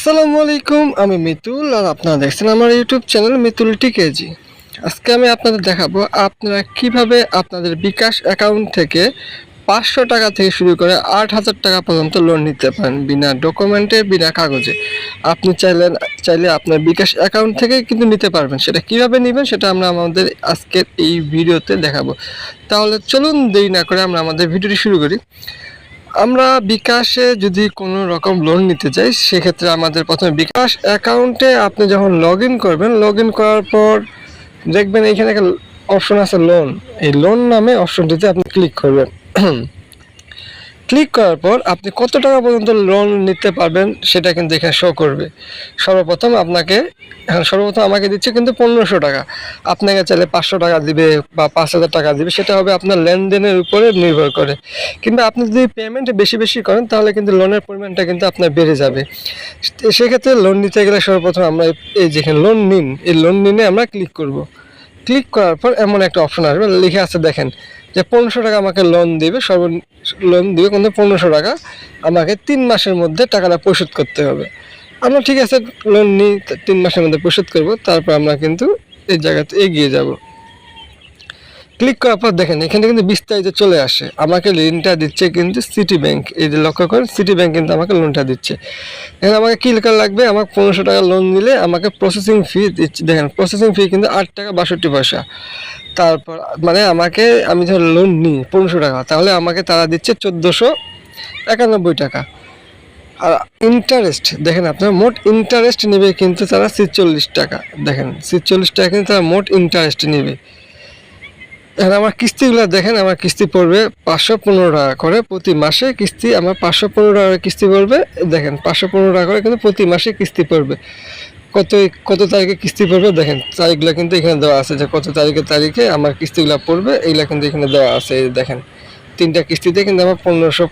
আসসালামু আলাইকুম, আমি মিতুল আর আপনারা দেখছেন আমার ইউটিউব চ্যানেল মিতুল টিকেজি আজকে আমি আপনাদের দেখাবো আপনারা কীভাবে আপনাদের বিকাশ অ্যাকাউন্ট থেকে পাঁচশো টাকা থেকে শুরু করে আট হাজার টাকা পর্যন্ত লোন নিতে পারেন বিনা ডকুমেন্টে বিনা কাগজে। আপনি চাইলে চাইলে আপনার বিকাশ অ্যাকাউন্ট থেকে কিন্তু নিতে পারবেন। সেটা কীভাবে নেবেন সেটা আমরা আমাদের আজকের এই ভিডিওতে দেখাবো। তাহলে চলুন দেরি না করে আমরা আমাদের ভিডিওটি শুরু করি। আমরা বিকাশে যদি কোনো রকম লোন নিতে চাই, সেক্ষেত্রে আমাদের প্রথমে বিকাশ অ্যাকাউন্টে আপনি যখন লগ করবেন লগ করার পর দেখবেন এখানে একটা অপশন আছে লোন এই লোন নামে অপশনটিতে আপনি ক্লিক করবেন। ক্লিক করার পর আপনি কত টাকা পর্যন্ত লোন নিতে পারবেন সেটা কিন্তু এখানে শো করবে। সর্বপ্রথম আপনাকে, এখন সর্বপ্রথম আমাকে দিচ্ছে কিন্তু পনেরোশো টাকা। আপনাকে চাইলে পাঁচশো টাকা দিবে বা পাঁচ হাজার টাকা দিবে, সেটা হবে আপনার লেনদেনের উপরে নির্ভর করে। কিংবা আপনি যদি পেমেন্ট বেশি বেশি করেন, তাহলে কিন্তু লোনের পরিমাণটা কিন্তু আপনার বেড়ে যাবে। সেক্ষেত্রে লোন নিতে গেলে সর্বপ্রথম আমরা এই যেখানে লোন নিন, এই লোন নিনে আমরা ক্লিক করব। ক্লিক করার পর এমন একটা অপশন আসবে। লিখে আছে, দেখেন, যে পনেরোশো টাকা আমাকে লোন দিবে, সর্ব লোন দিবে কিন্তু পনেরোশো টাকা। আমাকে তিন মাসের মধ্যে টাকাটা পরিশোধ করতে হবে। আমরা ঠিক আছে লোন নিই তিন মাসের মধ্যে পরিশোধ করব, তারপর আমরা কিন্তু এই জায়গাতে এগিয়ে যাব। ক্লিক করার পর দেখেন, এখানে কিন্তু বিস্তারিত চলে আসে। আমাকে ঋণটা দিচ্ছে কিন্তু সিটি ব্যাংক এই যে লক্ষ্য করেন সিটি ব্যাংক কিন্তু আমাকে লোনটা দিচ্ছে। এখানে আমাকে কী লেখা লাগবে? আমাকে পনেরোশো টাকা লোন দিলে আমাকে প্রসেসিং ফি দিচ্ছে। দেখেন প্রসেসিং ফি কিন্তু আট টাকা বাষট্টি পয়সা। তারপর মানে আমাকে, আমি ধর লোন নিই পনেরোশো টাকা, তাহলে আমাকে তারা দিচ্ছে চোদ্দোশো একানব্বই টাকা। আর ইন্টারেস্ট দেখেন আপনার মোট ইন্টারেস্ট নেবে কিন্তু তারা ছিচল্লিশ টাকা। দেখেন, ছিচল্লিশ টাকা কিন্তু তারা মোট ইন্টারেস্ট নেবে। এখন আমার কিস্তিগুলো দেখেন, আমার কিস্তি পড়বে পাঁচশো পনেরো টাকা করে প্রতি মাসে কিস্তি, আমার পাঁচশো পনেরো টাকা কিস্তি পড়বে। দেখেন, পাঁচশো পনেরো টাকা করে কিন্তু প্রতি মাসে কিস্তি পড়বে। কত কত তারিখে কিস্তি পড়বে দেখেন, তারিখগুলো কিন্তু এখানে দেওয়া আছে যে কত তারিখে তারিখে আমার কিস্তিগুলো পড়বে, এইগুলো কিন্তু এখানে দেওয়া আছে দেখেন। তিনটা কিস্তিতে কিন্তু আমার পনেরোশো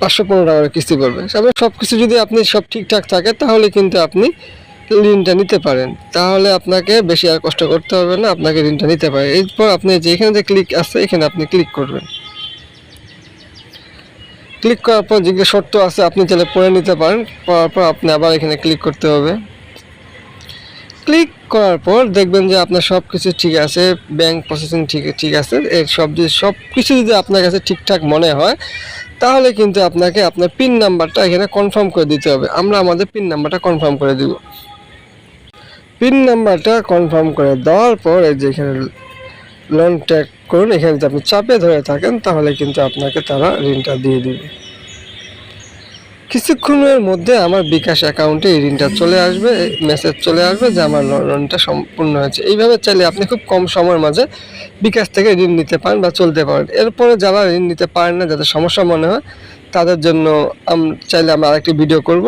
পাঁচশো পনেরো টাকা কিস্তি পড়বে। সব কিছু যদি আপনি সব ঠিকঠাক থাকে, তাহলে কিন্তু আপনি ঋণটা নিতে পারেন, তাহলে আপনাকে বেশি আর কষ্ট করতে হবে না, আপনাকে ঋণটা নিতে পারেন এরপর আপনি যে এখানে যে ক্লিক আছে, এখানে আপনি ক্লিক করবেন। ক্লিক করার পর যেগুলো শর্ত আছে, আপনি চাইলে পড়ে নিতে পারেন, পড়ার পর আপনি আবার এখানে ক্লিক করতে হবে। ক্লিক করার পর দেখবেন যে আপনার সব কিছু ঠিক আছে ব্যাংক প্রসেসিং ঠিক ঠিক আছে, এর সব যদি সব কিছু যদি আপনার কাছে ঠিকঠাক মনে হয়, তাহলে কিন্তু আপনাকে আপনার পিন নাম্বারটা এখানে কনফার্ম করে দিতে হবে। আমরা আমাদের পিন নাম্বারটা কনফার্ম করে দিব। পিন নাম্বারটা কনফার্ম করে দেওয়ার পর এই যে এখানে লোন ট্যাগ করুন, এখানে যদি আপনি চাপে ধরে থাকেন, তাহলে কিন্তু আপনাকে তারা ঋণটা দিয়ে দিবে। কিছুক্ষণের মধ্যে আমার বিকাশ অ্যাকাউন্টে এই ঋণটা চলে আসবে মেসেজ চলে আসবে যে আমার লোনটা সম্পূর্ণ হয়েছে। এইভাবে চাইলে আপনি খুব কম সময়ের মাঝে বিকাশ থেকে ঋণ নিতে পারেন বা চলতে পারেন। এরপরে যারা ঋণ নিতে পারেন না, যাদের সমস্যা মনে হয়, তাদের জন্য আম, চাইলে আমরা আরেকটি ভিডিও করব।